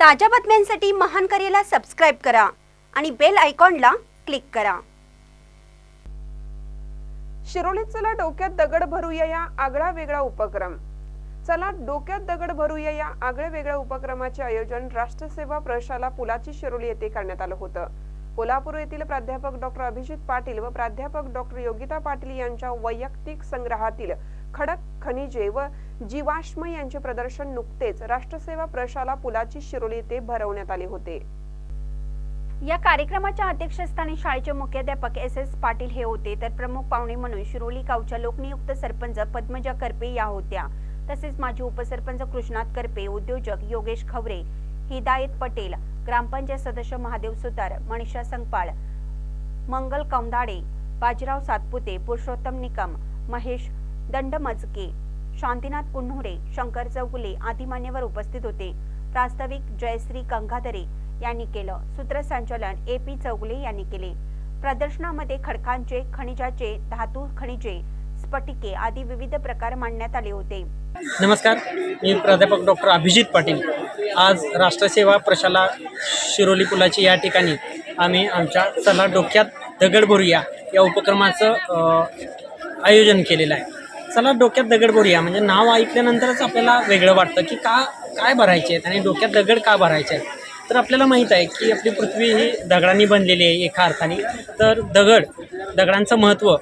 ताज्या बातम्यांसाठी महान करेला सबस्क्राईब करा आणि बेल आयकॉनला क्लिक करा. शिरोलीत चला डोक्यात दगड भरूया या आगळा वेगळा उपक्रम. चला डोक्यात दगड भरूया या आगळ्या वेगळ्या उपक्रमाचे आयोजन राष्ट्रसेवा प्रशाला पुलाची शिरोली येथे करण्यात आलं होतं. कोल्हापूर येथील प्राध्यापक डॉक्टर अभिजित पाटील व प्राध्यापक डॉक्टर योगिता पाटील यांच्या वैयक्तिक संग्रहातील खडक खनिजे व जीवाश्म यांचे प्रदर्शन नुकतेच राष्ट्रसेवा प्रशाला पुलाची शिरोली येथे भरवण्यात आले होते. या कार्यक्रमाच्या अध्यक्षस्थानी शाळेचे मुख्याध्यापक एस एस पाटील हे होते. तर प्रमुख पाहुणे म्हणून शिरोली गावच्या लोकनियुक्त सरपंच पद्मजा करपे या होत्या. तसेच माजी उपसरपंच कृष्णात करपे उद्योजक योगेश खवरे हिदायत पटेल ग्रामपंचायत सदस्य महादेव सुतार मनीषा संगपाळ मंगल कौंदाडे बाजीराव सातपुते पुरुषोत्तम निकम महेश दंड मजके शांतीनाथ कुन्हुरे शंकर चौगुले आदी मान्यवर उपस्थित होते. प्रास्ताविक जयश्री गंगाधरे यांनी केलं. सूत्रसंचालन ए पी चौगुले यांनी केले. प्रदर्शनामध्ये खडकांचे खनिजाचे धातू खनिजे स्फटिके आदी विविध प्रकार मांडण्यात आले होते. नमस्कार मी प्राध्यापक डॉक्टर अभिजित पाटील. आज राष्ट्रसेवा प्रशाला शिरोली पुलाची या ठिकाणी आम्ही आमच्या चला डोक्यात दगड भरूया या उपक्रमाचं आयोजन केलेलं आहे. चला डोक्यात दगड भरूया. म्हणजे नाव ऐकल्यानंतरच आपल्याला वेगळं वाटतं की का काय भरायचे आहेत आणि डोक्यात दगड का भरायचे आहेत? तर आपल्याला माहीत आहे की आपली पृथ्वी ही दगडांनी बनलेली आहे एका अर्थाने. तर दगड दगडांचं महत्त्व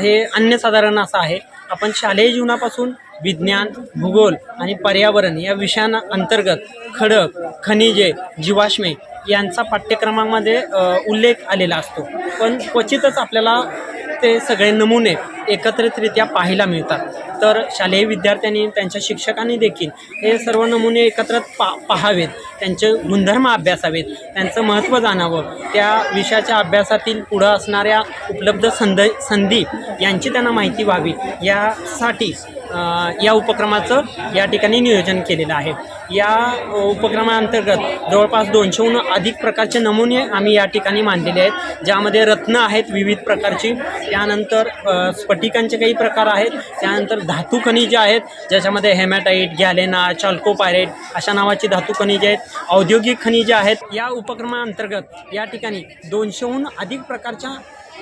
हे अन्यसाधारण असं आहे. आपण शालेय जीवनापासून विज्ञान भूगोल आणि पर्यावरण या विषयांना अंतर्गत खडक खनिजे जीवाश्मे यांचा पाठ्यक्रमामध्ये उल्लेख आलेला असतो. पण क्वचितच आपल्याला ते सगळे नमुने एकत्रितरित्या पाहायला मिळतात. तर शालेय विद्यार्थ्यांनी त्यांच्या शिक्षकांनी देखील हे सर्व नमुने एकत्र पा पाहावेत त्यांचे गुणधर्म अभ्यासावेत त्यांचं महत्त्व जाणावं. त्या विषयाच्या अभ्यासातील पुढं असणाऱ्या उपलब्ध संध संधी यांची त्यांना माहिती व्हावी. यासाठी या उपक्रमाचं या ठिकाणी नियोजन केलेलं आहे. या उपक्रमाअंतर्गत जवळपास दोनशेहून अधिक प्रकारचे नमुने आम्ही या ठिकाणी मांडलेले आहेत ज्यामध्ये रत्न आहेत विविध प्रकारची त्यानंतर स्फटिकांचे काही प्रकार आहेत त्यानंतर धातू खनिजे आहेत ज्याच्यामध्ये हेमॅटाईट गॅलेना चाल्कोपायरेट अशा नावाची धातू खनिजे आहेत औद्योगिक खनिजे आहेत. या उपक्रमाअंतर्गत या ठिकाणी दोनशेहून अधिक प्रकारच्या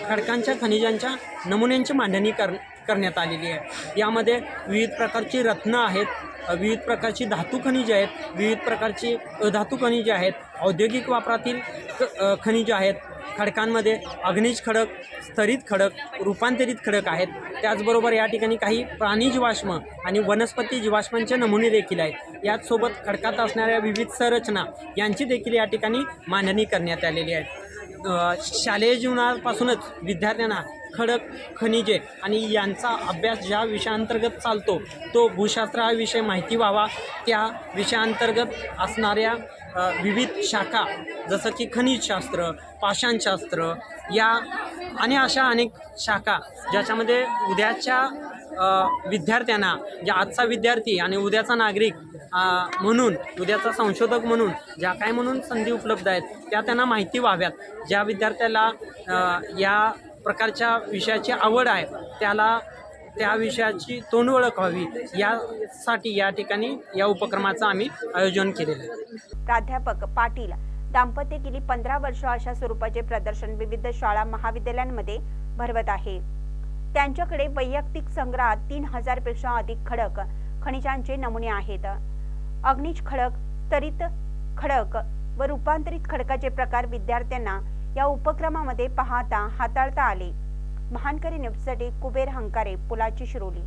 खडकांच्या खनिजांच्या नमुन्यांची मांडणी कर करण्यात आलेली आहे. यामध्ये विविध प्रकारची रत्नं आहेत विविध प्रकारची धातू खनिजे आहेत विविध प्रकारची धातू खनिजे आहेत औद्योगिक वापरातील खनिजे आहेत. खडकांमध्ये अग्निज खडक स्तरित खडक रूपांतरित खडक आहेत. त्याचबरोबर या ठिकाणी काही प्राणी जीवाश्म आणि वनस्पती जीवाश्मांचे नमुने देखील आहेत. याचसोबत खडकात असणाऱ्या विविध संरचना यांची देखील या ठिकाणी मांडणी करण्यात आलेली आहे. शालेय जीवनापासूनच विद्यार्थ्यांना खडक खनिजे आणि यांचा अभ्यास ज्या विषयांतर्गत चालतो तो भूशास्त्र हा विषय माहिती व्हावा. त्या विषयांतर्गत असणाऱ्या विविध शाखा जसं की खनिजशास्त्र पाषाणशास्त्र या आणि अशा अनेक शाखा ज्याच्यामध्ये उद्याच्या विद्यार्थ्यांना जे आजचा विद्यार्थी आणि उद्याचा नागरिक म्हणून उद्याचा संशोधक म्हणून ज्या काय म्हणून संधी उपलब्ध आहेत त्या त्यांना माहिती व्हाव्यात. ज्या विद्यार्थ्याला या प्रकारच्या विषयाची आवड आहे त्याला त्या विषयाची तोंड ओळख व्हावी यासाठी या ठिकाणी या उपक्रमाचं आम्ही आयोजन केलेलं आहे. प्राध्यापक पाटील दाम्पत्य गेली पंधरा वर्ष अशा स्वरूपाचे प्रदर्शन विविध शाळा महाविद्यालयांमध्ये भरवत आहे. त्यांच्याकडे वैयक्तिक संग्रहात तीन हजारपेक्षा अधिक खडक खनिजांचे नमुने आहेत. अग्निज खडक तरित खडक व रूपांतरित खडकाचे प्रकार विद्यार्थ्यांना या उपक्रमामध्ये पाहता हाताळता आले. महानकरी न्यूजसाठी कुबेर हंकारे पुलाची शिरोली.